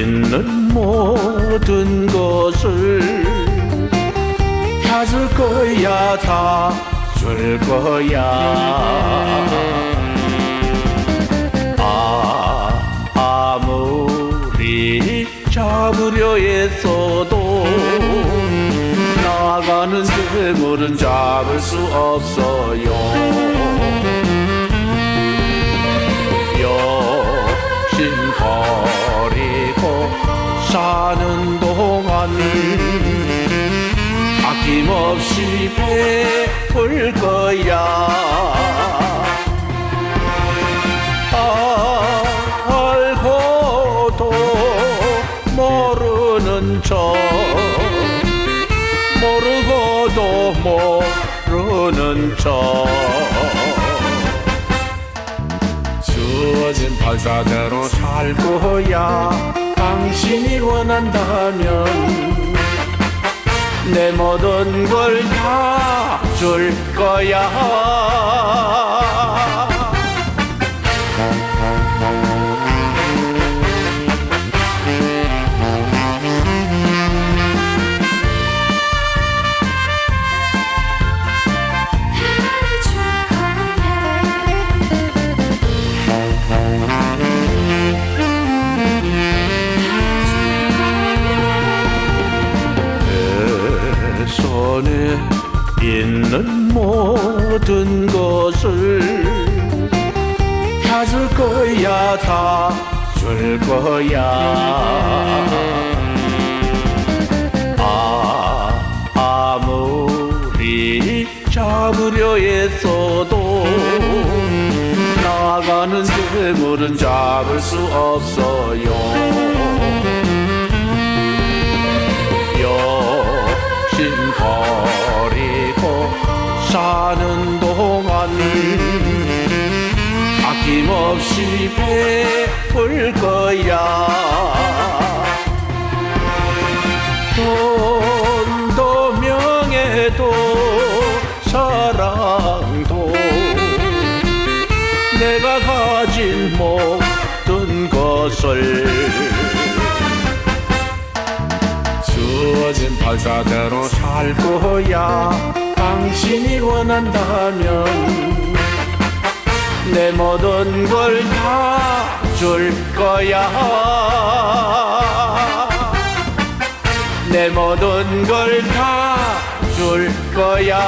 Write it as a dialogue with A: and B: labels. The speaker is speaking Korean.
A: 있는 모든 것을 다줄 거야 다 줄 거야. 아 아무리 잡으려 애써도 나가는 괴물은 잡을 수 없어요 사는 동안 아낌없이 베풀 거야. 알고도 모르는 척 모르고도 모르는 척. 주어진 판사대로 살 거야 당신이 원한다면 내 모든 걸 다 줄 거야 내 손에 있는 모든 것을 다줄 거야 다 줄 거야. 아 아무리 잡으려 애써도 나가는 괴물은 잡을 수 없어요 버리고 사는 동안 아낌없이 베풀 거야. 돈도 명예도 사랑도 내가 가진 모든 것을 주어진 판사대로 살 거야. 당신이 원한다면 내 모든 걸 다 줄 거야. 내 모든 걸 다 줄 거야